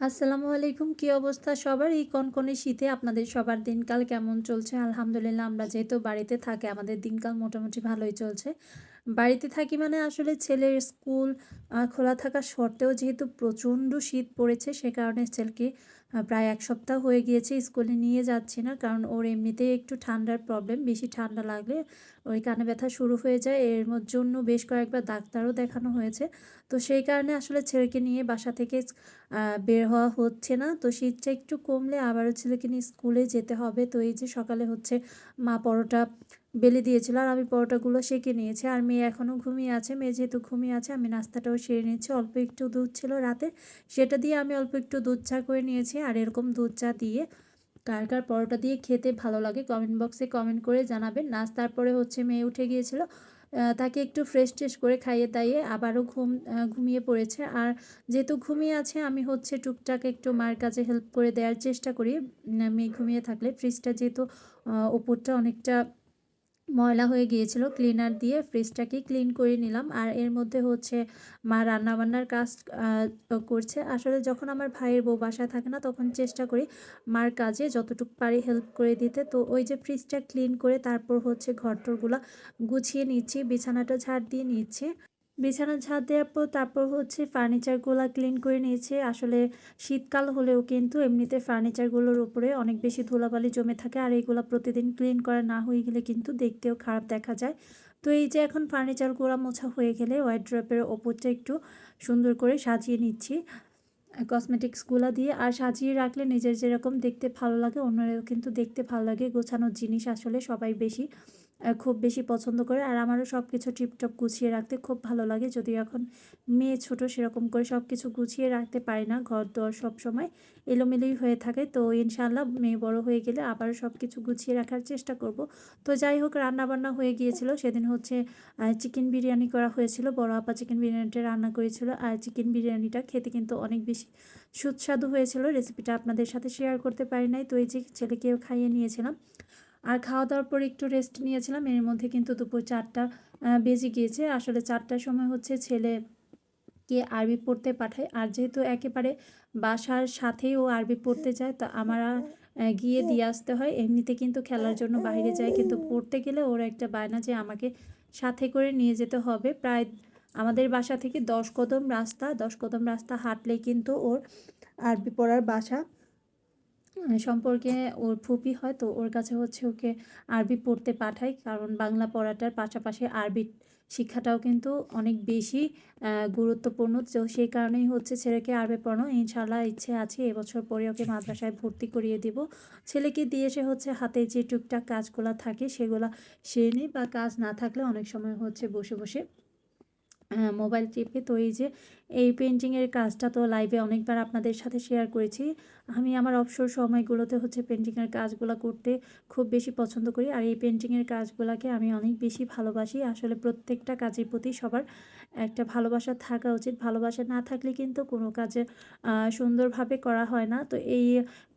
আসসালামু আলাইকুম, কী অবস্থা সবার? এই কনকনে শীতে আপনাদের সবার দিনকাল কেমন চলছে? আলহামদুলিল্লাহ, আমরা যেহেতু বাড়িতে থাকে, আমাদের দিনকাল মোটামুটি ভালোই চলছে। বাড়িতে থাকি মানে আসলে ছেলের স্কুল খোলা থাকা সত্ত্বেও যেহেতু প্রচণ্ড শীত পড়েছে, সে কারণে ছেলেকে প্রায় এক সপ্তাহ হয়ে গিয়েছে স্কুলে নিয়ে যাচ্ছি না। কারণ ওর এমনিতেই একটু ঠান্ডার প্রবলেম বেশি ঠান্ডা লাগলে ওই কানে ব্যথা শুরু হয়ে যায়। এর জন্য বেশ কয়েকবার ডাক্তারও দেখানো হয়েছে। তো সেই কারণে আসলে ছেলেকে নিয়ে বাসা থেকে বের হওয়া হচ্ছে না। তো শীতটা একটু কমলে আবারও ছেলেকে নিয়ে স্কুলে যেতে হবে। তো এই যে সকালে হচ্ছে মা পরোটা বেলে দিয়েছিল আর আমি পরোটাগুলো সেঁকে নিয়েছি। আর মেয়ে এখনও ঘুমিয়ে আছে। মেয়ে যেহেতু ঘুমিয়ে আছে, আমি নাস্তাটাও সেরে নিয়েছি। অল্প একটু দুধ ছিল রাতে। সেটা দিয়ে আমি অল্প একটু দুধ চা করে নিয়েছি। আর এরকম দুধ চা দিয়ে কার কার পরোটা দিয়ে খেতে ভালো লাগে কমেন্ট বক্সে কমেন্ট করে জানাবেন। নাস্তার পরে হচ্ছে মেয়ে উঠে গিয়েছিল তাকে একটু ফ্রেশ ট্রেশ করে খাইয়ে দাইয়ে আবারও ঘুম ঘুমিয়ে পড়েছে। আর যেহেতু ঘুমিয়ে আছে, আমি হচ্ছে টুকটাক একটু মার কাছে হেল্প করে দেওয়ার চেষ্টা করি। মেয়ে ঘুমিয়ে থাকলে ফ্রিজটা যেহেতু ওপরটা অনেকটা ময়লা হয়ে গিয়েছিল ক্লিনার দিয়ে ফ্রিজটাকে ক্লিন করে নিলাম। আর এর মধ্যে হচ্ছে মা রান্নাবান্নার কাজ করছে। আসলে যখন আমার ভাইয়ের বউ বাসায় থাকে না, তখন চেষ্টা করি মার কাজে যতটুকু পারি হেল্প করে দিতে। তো ওই যে ফ্রিজটা ক্লিন করে তারপর হচ্ছে ঘরটরগুলো গুছিয়ে নিচ্ছি, বিছানাটা ঝাড় দিয়ে নিচ্ছি। বিছানা ঝাড় দেওয়ার পর তারপর হচ্ছে ফার্নিচারগুলো ক্লিন করে নিয়েছে। আসলে শীতকাল হলেও কিন্তু এমনিতে ফার্নিচারগুলোর উপরে অনেক বেশি ধুলাবালি জমে থাকে আর এইগুলো প্রতিদিন ক্লিন করা না হয়ে গেলে কিন্তু দেখতেও খারাপ দেখা যায়। তো এই যে এখন ফার্নিচারগুলো মোছা হয়ে গেলে ওয়াইড্রপের ওপরটা একটু সুন্দর করে সাজিয়ে নিচ্ছি। কসমেটিক্সগুলো দিয়ে আর সাজিয়ে রাখলে নিজের যেরকম দেখতে ভালো লাগে, অন্যরাও কিন্তু দেখতে ভালো লাগে। গোছানোর জিনিস আসলে সবাই বেশি খুব বেশি পছন্দ করে। আর আমারও সব কিছু টিপটপ গুছিয়ে রাখতে খুব ভালো লাগে। যদিও এখন মেয়ে ছোট, সেরকম করে সব কিছু গুছিয়ে রাখতে পারি না। ঘর দর সব সময় এলোমেলোই হয়ে থাকে। তো ইনশাল্লাহ মেয়ে বড় হয়ে গেলে আবারও সব কিছু গুছিয়ে রাখার চেষ্টা করব। তো যাই হোক, রান্নাবান্না হয়ে গিয়েছিল। সেদিন হচ্ছে চিকেন বিরিয়ানি করা হয়েছিল। বড় আপা চিকেন বিরিয়ানিটা রান্না করেছিল। আর চিকেন বিরিয়ানিটা খেতে কিন্তু অনেক বেশি সুস্বাদু হয়েছিল। রেসিপিটা আপনাদের সাথে শেয়ার করতে পারি নাই। তো এই যে ছেলেকেও খাইয়ে নিয়েছিলাম। আর খাওয়া দাওয়ার পর একটু রেস্ট নিয়েছিলাম। এর মধ্যে কিন্তু দুপুর চারটা বেজে গিয়েছে। আসলে চারটার সময় হচ্ছে ছেলে কে আরবি পড়তে পাঠায়। আর যেহেতু একেবারে বাসার সাথেই ও আরবি পড়তে যায়, তো আমার গিয়ে দিয়ে আসতে হয়। এমনিতে কিন্তু খেলার জন্য বাইরে যায়। কিন্তু পড়তে গেলে ওর একটা বায়না যে আমাকে সাথে করে নিয়ে যেতে হবে। প্রায় আমাদের বাসা থেকে দশ কদম রাস্তা। দশ কদম রাস্তা হাঁটলেই কিন্তু ওর আরবি পড়ার বাসা। সম্পর্কে ওর ফুপি হয়, তো ওর কাছে হচ্ছে ওকে আরবি পড়তে পাঠাই কারণ বাংলা পড়াটার পাশাপাশি আরবি শিক্ষাটাও কিন্তু অনেক বেশি গুরুত্বপূর্ণ। তো সেই কারণেই হচ্ছে ছেলেকে আরবি পড়ানো ইনশাল্লাহ ইচ্ছে আছে, এবছর পরে ওকে মাদ্রাসায় ভর্তি করিয়ে দিব। ছেলেকে দিয়ে সে হচ্ছে হাতে যে টুকটাক কাজগুলো থাকে, সেগুলো সেরে নিই বা কাজ না থাকলে অনেক সময় হচ্ছে বসে বসে মোবাইল টিপে। তো এই যে এই পেন্টিংয়ের কাজটা তো লাইভে অনেকবার আপনাদের সাথে শেয়ার করেছি। আমি আমার অবসর সময়গুলোতে হচ্ছে পেন্টিংয়ের কাজগুলো করতে খুব বেশি পছন্দ করি। আর এই পেন্টিংয়ের কাজগুলোকে আমি অনেক বেশি ভালোবাসি। আসলে প্রত্যেকটা কাজের প্রতি সবার একটা ভালোবাসা থাকা উচিত। ভালোবাসা না থাকলে কিন্তু কোনো কাজে সুন্দরভাবে করা হয় না। তো এই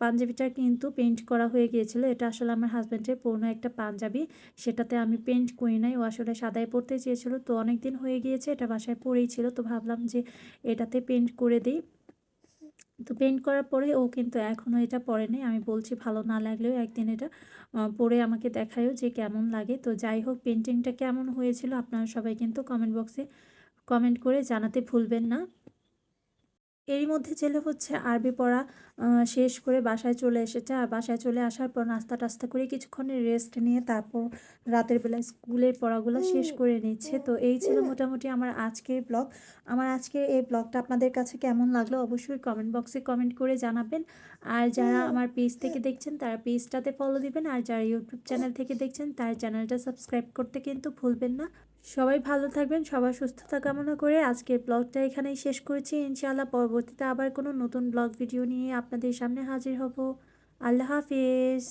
পাঞ্জাবিটা কিন্তু পেন্ট করা হয়ে গিয়েছিল। এটা আসলে আমার হাজব্যান্ডের পুরনো একটা পাঞ্জাবি। সেটাতে আমি পেন্ট করি নাই। ও আসলে সাদায় পড়তে চেয়েছিল। তো অনেক দিন হয়ে গিয়েছে। এটা বাসায় পড়েই ছিল। তো ভাবলাম যে এটাতে পেন্ট করে দিই। তো পেন্ট করার পরে ও কিন্তু এখনও এটা পরেনি আমি বলছি, ভালো না লাগলেও একদিন এটা পরে আমাকে দেখায়ও যে কেমন লাগে। তো যাই হোক পেন্টিংটা কেমন হয়েছিল আপনারা সবাই কিন্তু কমেন্ট বক্সে কমেন্ট করে জানাতে ভুলবেন না। এরই মধ্যে ছেলে হচ্ছে আরবি পড়া শেষ করে বাসায় চলে এসেছে। আর বাসায় চলে আসার পর নাস্তা টাস্তা করে কিছুক্ষণের রেস্ট নিয়ে তারপর রাতের বেলায় স্কুলের পড়াগুলো শেষ করে নিচ্ছে। তো এই ছিল মোটামুটি আমার আজকের ব্লগ। আমার আজকের এই ব্লগটা আপনাদের কাছে কেমন লাগল অবশ্যই কমেন্ট বক্সে কমেন্ট করে জানাবেন। আর যারা আমার পেজ থেকে দেখছেন তারা পেজটাতে ফলো দিবেন। আর যারা ইউটিউব চ্যানেল থেকে দেখছেন তার চ্যানেলটা সাবস্ক্রাইব করতে কিন্তু ভুলবেন না। সবাই ভালো থাকবেন, সবার সুস্থতা কামনা করে আজকের ব্লগটা এখানেই শেষ করেছি। ইনশাআল্লাহ পরবর্তীতে আবার কোনো নতুন ব্লগ ভিডিও নিয়ে আপনাদের সামনে হাজির হব। আল্লাহ হাফিজ।